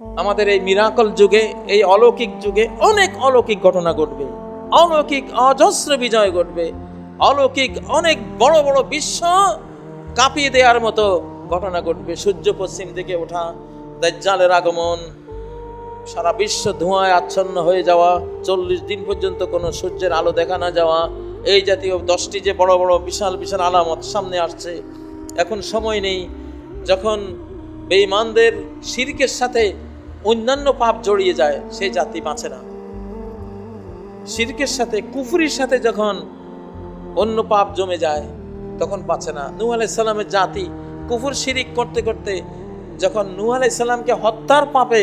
আমাদের এই মিরাকল যুগে, এই অলৌকিক যুগে অনেক অলৌকিক ঘটনা ঘটবে। অলৌকিক অজস্র বিজয় ঘটবে। অলৌকিক অনেক বড় বড় বিশ্ব কাঁপিয়ে দেওয়ার মতো ঘটনা ঘটবে। সূর্য পশ্চিম দিকে ওঠা, দাজ্জালের আগমন, সারা বিশ্ব ধোঁয়ায় আচ্ছন্ন হয়ে যাওয়া, চল্লিশ দিন পর্যন্ত কোনো সূর্যের আলো দেখা না যাওয়া, এই জাতীয় দশটি যে বড় বড় বিশাল বিশাল আলামত সামনে আসছে। এখন সময় নেই যখন বেঈমানদের শিরকের সাথে অন্যান্য পাপ জড়িয়ে যায় সেই জাতি বাঁচে না। শিরকের সাথে, কুফরির সাথে যখন অন্য পাপ জমে যায়, তখন বাঁচে না। নূহ আলাইসাল্লামের জাতি কুফুর শিরিক করতে করতে যখন নূহ আলাইসাল্লামকে হত্যার পাপে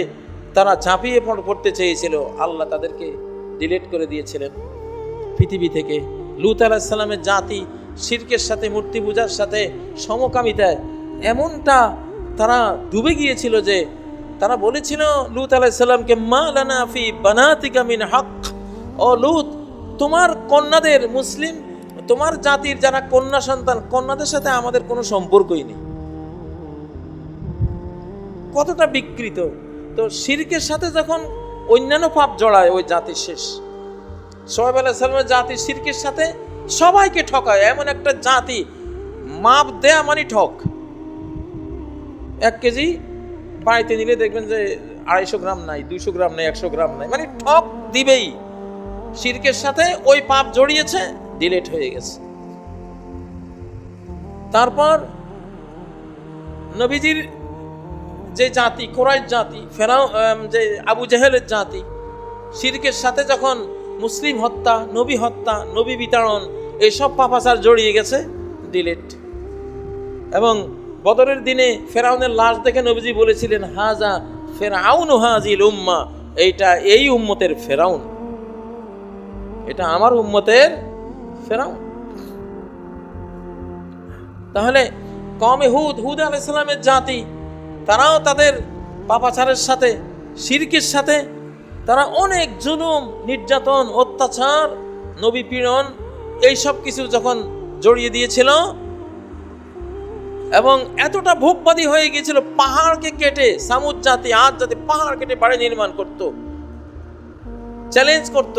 তারা ঝাঁপিয়ে পড়তে চেয়েছিল, আল্লাহ তাদেরকে ডিলিট করে দিয়েছিলেন। পৃথিবী থেকে লুত আলাহিসাল্লামের জাতি শিরকের সাথে, মূর্তি পূজার সাথে সমকামিতায় এমনটা তারা ডুবে গিয়েছিল যে তারা বলেছিল, লুত আলাইসাল্লামকে মা লানা ফি বানাতিকা মিন হক। ও লুত, তোমার কন্যাদের মুসলিম, তোমার জাতির যারা কন্যা সন্তান, কন্যাদের সাথে আমাদের কোনো সম্পর্কই নেই। কতটা বিকৃত। তো শিরকের সাথে যখন অন্যান্য পাপ জড়ায়, ওই জাতির শেষ। সোহেব আলাহ সালামের জাতি শিরকের সাথে সবাইকে ঠকায়, এমন একটা জাতি, মাপ দেয়া মানে ঠক। এক কেজি বাড়িতে নিলে দেখবেন যে আড়াইশো গ্রাম নাই দুশো গ্রাম নাই, একশো গ্রাম নাই। মানে ঠক দিবেই। শিরকের সাথে ওই পাপ জড়িয়েছে ডিলেট হয়ে গেছে। তারপর নবীজির যে জাতি, কোরাইশ জাতি, ফেরাও যে আবু জাহেলের জাতি শিরকের সাথে যখন মুসলিম হত্যা, নবী হত্যা, নবী বিতাড়ন এইসব পাপাচার জড়িয়ে গেছে ডিলেট এবং বদরের দিনে ফেরাউনের লাশ দেখে নবীজি বলেছিলেন, হাজা ফেরাউন হাজিল উম্মা। এইটা এই উম্মতের ফেরাউন। এটা আমার উম্মতের ফেরাউন। তাহলে কমে হুদ হুদ আলাইসালামের জাতি, তারাও তাদের পাপাচারের সাথে, শিরকের সাথে, তারা অনেক জুলুম, নির্যাতন, অত্যাচার নবী পীড়ন এইসব কিছু যখন জড়িয়ে দিয়েছিল এবং এতটা ভোগবাদী হয়ে গিয়েছিল, পাহাড়কে কেটে, সামুদ জাতি আজ জাতি পাহাড় কেটে বাড়ি নির্মাণ করত চ্যালেঞ্জ করত।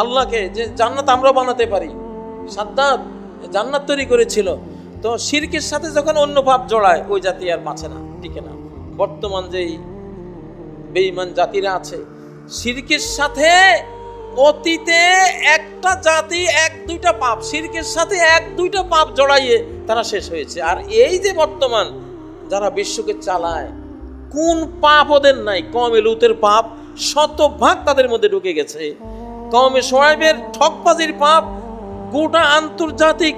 আল্লাহকে যে জান্নাত আমরা বানাতে পারি, সাদ্দাত জান্নাত তৈরি করেছিল। তো শিরকের সাথে যখন অন্য ভাব জড়ায়, ওই জাতি আর বাঁচে না, টিকে না। বর্তমান যেই বেঈমান জাতিরা আছে, শিরকের সাথে অতীতে একটা জাতি এক দুইটা পাপ, শিরকের সাথে এক দুইটা পাপ জড়াইয়ে তারা শেষ হয়েছে। আর এই যে বর্তমান যারা বিশ্বকে চালায়, কোন পাপ ওদের নাই? কমে লুতের পাপ শতভাগ তাদের মধ্যে ঢুকে গেছে। কমে সোয়াইবের ঠকবাজির পাপ, গোটা আন্তর্জাতিক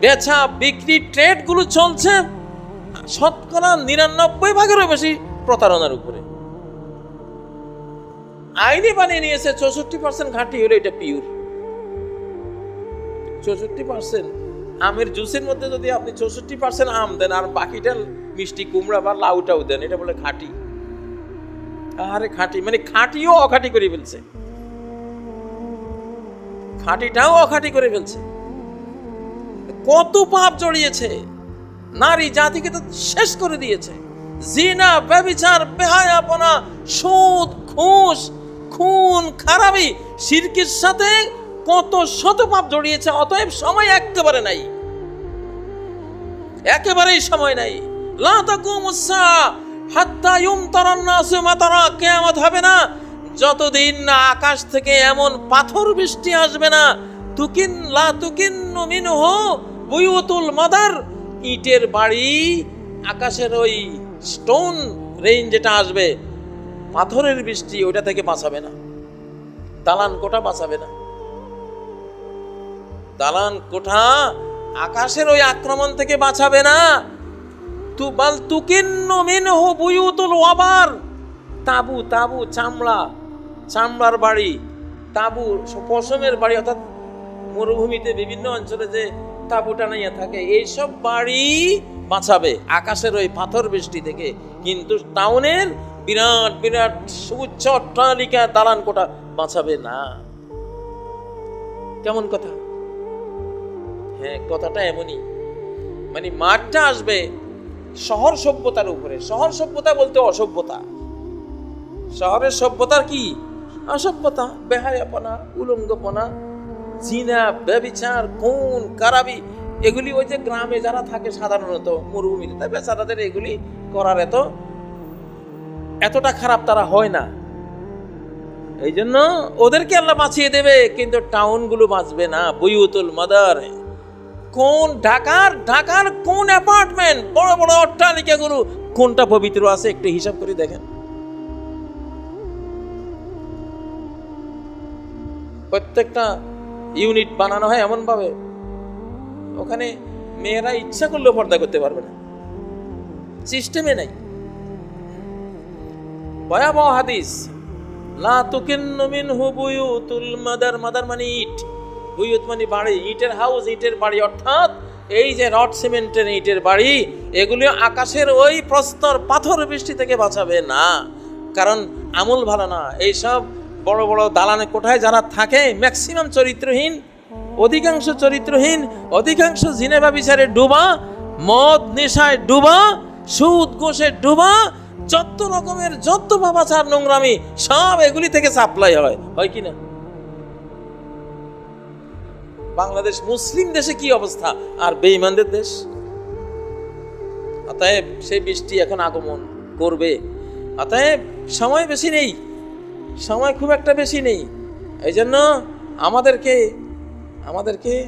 বেচা বিক্রি ট্রেডগুলো চলছে, শতকরা নিরানব্বই ভাগেরও বেশি প্রতারণার উপরে। আইনে বানিয়ে নিয়েছে, চৌষট্টি পার্সেন্ট ঘাঁটি হলে এটা পিওর চৌষট্টি পার্সেন্ট আমের জুসের মধ্যে যদি আপনি চৌষট্টি পার্সেন্ট আম দেন, আর বাকিটা মিষ্টি কুমড়া বা লাউটাও দেন, এটা বলে খাঁটি আরে খাঁটি মানে খাঁটিও অখাঁটি করে ফেলছে। খাঁটিটাও অখাঁটি করে ফেলছে। কত পাপ জড়িয়েছে। নারী জাতিকে তো শেষ করে দিয়েছে। জিনা ব্যবিচার বেহায়াপনা, সুদ, ঘুষ খুন খারাপি, সিরকির সাথে কত শত পাপ জড়িয়েছে, অতএব সময় একেবারে নাই। একেবারেই সময় নাই। লা তাকুমুসসা হাত্তা ইউমতারান নাসু মাতারা, কিয়ামত হবে না। যতদিন না আকাশ থেকে এমন পাথর বৃষ্টি আসবে না, তুকিন, লা তুকিন্নু মিনহু বুয়ুতুল মাদার, ইটের বাড়ি, আকাশের ওই স্টোন রেইন যেটা আসবে। পাথরের বৃষ্টি ওটা থেকে বাঁচাবে না। দালান কোটা বাঁচাবে না। দালান কোঠা আকাশের ওই আক্রমণ থেকে বাঁচাবে না। তু বাল তুকিন্ন মিনহু বুয়ুতুল ওয়াবার। তাবু তাবু, চামড়া, চামড়ার বাড়ি, তাবু, পশমের বাড়ি, অর্থাৎ মরুভূমিতে বিভিন্ন অঞ্চলে যে তাবু টানাইয়া থাকে, এইসব বাড়ি বাঁচাবে আকাশের ওই পাথর বৃষ্টি থেকে। কিন্তু টাউনের বিরাট বিরাট সুউচ্চ অট্টালিকা দালান কোটা বাঁচাবে না। কেমন কথা? হ্যাঁ কথাটা এমনই। মানে মাঠটা আসবে শহর সভ্যতার উপরে। শহর সভ্যতা বলতে অসভ্যতা। শহরের সভ্যতার কি? অসভ্যতা, বেহায়াপনা, উলঙ্গপনা, জিনা ব্যবিচার কোন কারাবি। এগুলি ওই যে গ্রামে যারা থাকে সাধারণত, মরুভূমিতে তাই বেচারাদের এগুলি করার এত এতটা খারাপ তারা হয় না। এই জন্য ওদেরকে আল্লাহ বাঁচিয়ে দেবে, কিন্তু টাউনগুলো বাঁচবে না। বুয়ুতুল মাদার, কোন ঢাকার ঢাকার কোন অ্যাপার্টমেন্ট? বড় বড় অট্টালিকাগুলো, কোনটা পবিত্র আছে একটু হিসাব করে দেখেন। প্রত্যেকটা ইউনিট বানানো হয় এমন ভাবে ওখানে মেয়েরা ইচ্ছা করলেও পর্দা করতে পারবে না। সিস্টেমে নাই। ভয়াবহ হাদিস। মাদার মাদার মানে ইট। মানে বাড়ি, ইটের হাউস, ইটের বাড়ি। অর্থাৎ এই যে রড সিমেন্টের ইটের বাড়ি আকাশের ওই পাথর বৃষ্টি থেকে বাঁচাবে না। কারণ আমল ভালো না। এইসব বড় বড় দালানে কোঠায় যারা থাকে ম্যাক্সিমাম চরিত্রহীন, অধিকাংশ চরিত্রহীন, অধিকাংশ জিনেবা বিচারে ডুবা, মদ নেশায় ডুবা, সুদ, ঘোষে ডুবা যত রকমের যত বাবাচার নোংরামি, সব এগুলি থেকে সাপ্লাই হয়। হয় কি না? বাংলাদেশ মুসলিম দেশে কি অবস্থা? আর বেঈমানদের দেশ? অতএব সেই বৃষ্টি এখন আগমন করবে। অতএব সময় বেশি নেই। সময় খুব একটা বেশি নেই। এই জন্য আমাদেরকে আমাদেরকে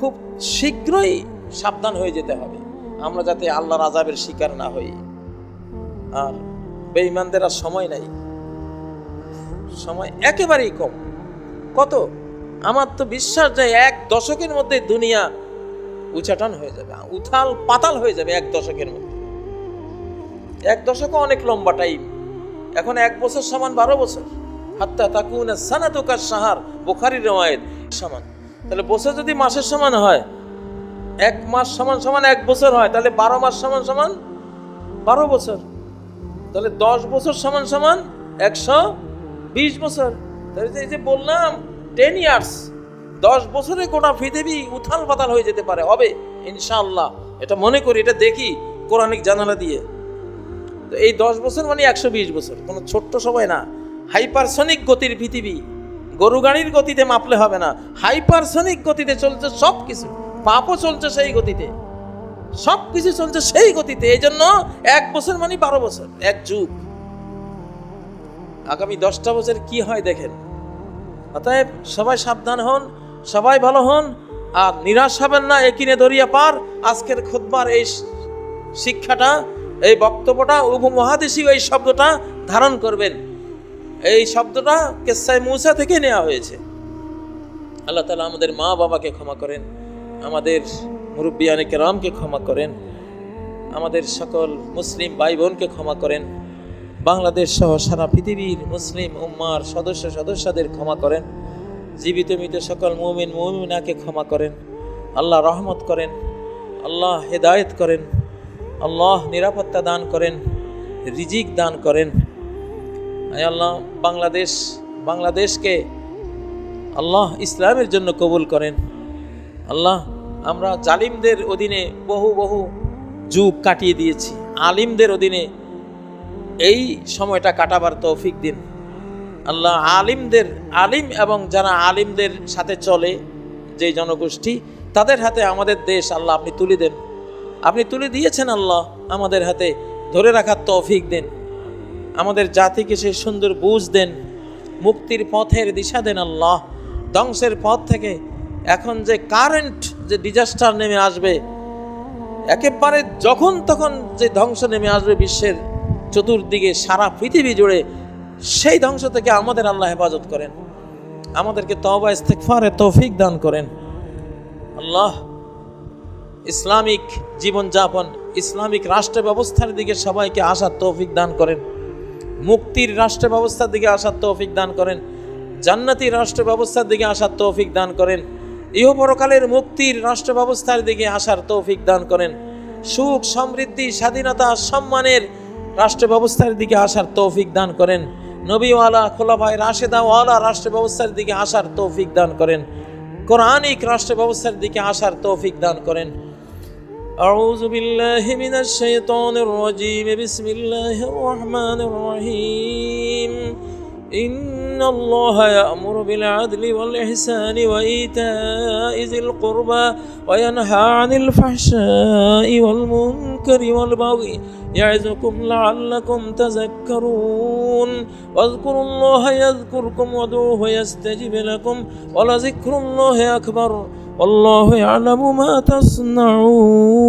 খুব শীঘ্রই সাবধান হয়ে যেতে হবে। আমরা যাতে আল্লাহর আজাবের শিকার না হই। আর বেঈমানদের আর সময় নাই। সময় একেবারেই কম। কত? আমার তো বিশ্বাস যায় এক দশকের মধ্যে দুনিয়া উচাটন হয়ে যাবে, উথাল পাতাল হয়ে যাবে এক দশকের মধ্যে। এক দশকও অনেক লম্বা টাইম এখন এক বছর সমান বারো বছর। হাত্তা তাকুন সানাতুকার সাহার বোখারি রওয়ায়েত সমান। তাহলে বছর যদি মাসের সমান হয়, এক মাস সমান সমান এক বছর হয়, তাহলে বারো মাস সমান সমান বারো বছর। তাহলে দশ বছর সমান সমান একশো বিশ বছর। তাহলে এই যে বললাম টেন ইয়ার্স দশ বছরে গোটা পৃথিবী উথাল পাতাল হয়ে যেতে পারে, হবে, ইনশাআল্লাহ। এটা মনে করি, এটা দেখি, কোরআনিক জানালা দিয়ে। তো এই দশ বছর মানে একশো বিশ বছর, কোনো ছোট্ট সময় না। হাইপারসনিক গতির পৃথিবী, গরু গাড়ির গতিতে মাপলে হবে না। হাইপারসনিক গতিতে চলছে সব কিছু পাপও চলছে সেই গতিতে। সব কিছু চলছে সেই গতিতে, এই জন্য এক বছর মানে বারো বছর, এক যুগ। আগামী দশটা বছর কি হয় দেখেন। অতএব সবাই সাবধান হন, সবাই ভালো হন, আর নিরাশ হবেন না একিনে দরিয়া পার। আজকের খুদ্বার এই শিক্ষাটা, এই বক্তব্যটা, উপমহাদেশীয় এই শব্দটা ধারণ করবেন। এই শব্দটা কেসাই মূসা থেকে নেওয়া হয়েছে। আল্লাহ তালা আমাদের মা বাবাকে ক্ষমা করেন, আমাদের মুরব্বিয়ানে কেরামকে ক্ষমা করেন, আমাদের সকল মুসলিম ভাই বোনকে ক্ষমা করেন, বাংলাদেশ সহ সারা পৃথিবীর মুসলিম উম্মার সদস্য সদস্যদের ক্ষমা করেন, জীবিত মৃত সকল মুমিন মুমিনাকে ক্ষমা করেন, আল্লাহ রহমত করেন, আল্লাহ হেদায়েত করেন, আল্লাহ নিরাপত্তা দান করেন, রিজিক দান করেন। আল্লাহ, বাংলাদেশ, বাংলাদেশকে আল্লাহ ইসলামের জন্য কবুল করেন। আল্লাহ আমরা জালিমদের অধীনে বহু বহু যুগ কাটিয়ে দিয়েছি। আলিমদের অধীনে এই সময়টা কাটাবার তৌফিক দিন। আল্লাহ আলিমদের, আলিম এবং যারা আলিমদের সাথে চলে যে জনগোষ্ঠী, তাদের হাতে আমাদের দেশ আল্লাহ আপনি তুলে দেন। আপনি তুলে দিয়েছেন আল্লাহ আমাদের হাতে। ধরে রাখার তৌফিক দেন। আমাদের জাতিকে সে সুন্দর বুঝ দেন। মুক্তির পথের দিশা দেন আল্লাহ। ধ্বংসের পথ থেকে এখন যে কারেন্ট যে ডিজাস্টার নেমে আসবে, একেবারে যখন তখন যে ধ্বংস নেমে আসবে বিশ্বের চতুর্দিকে সারা পৃথিবী জুড়ে, সেই ধ্বংস থেকে আমাদের আল্লাহ হেফাজত করেন। আমাদেরকে তবা ইস্তেকফারে তৌফিক দান করেন। আল্লাহ ইসলামিক জীবনযাপন, ইসলামিক রাষ্ট্র ব্যবস্থার দিকে সবাইকে আসার তৌফিক দান করেন। মুক্তির রাষ্ট্র ব্যবস্থার দিকে আসার তৌফিক দান করেন। জান্নাতি রাষ্ট্র ব্যবস্থার দিকে আসার তৌফিক দান করেন। ইহপরকালের মুক্তির রাষ্ট্র ব্যবস্থার দিকে আসার তৌফিক দান করেন সুখ সমৃদ্ধি স্বাধীনতা সম্মানের রাষ্ট্র ব্যবস্থার দিকে আসার তৌফিক দান করেন নবীওয়ালা খোলাভাই রাশেদাওয়ালা রাষ্ট্র ব্যবস্থার দিকে আসার তৌফিক দান করেন কোরআনিক রাষ্ট্র ব্যবস্থার দিকে আসার তৌফিক দান করেন أعوذ بالله من الشيطان الرجيم بسم الله الرحمن الرحيم إن الله يأمر بالعدل والإحسان وإيتاء ذي القربى وينهى عن الفحشاء والمنكر والبغي يعظكم لعلكم تذكرون واذكروا الله يذكركم ودوه يستجب لكم ولذكر الله أكبر والله يعلم ما تصنعون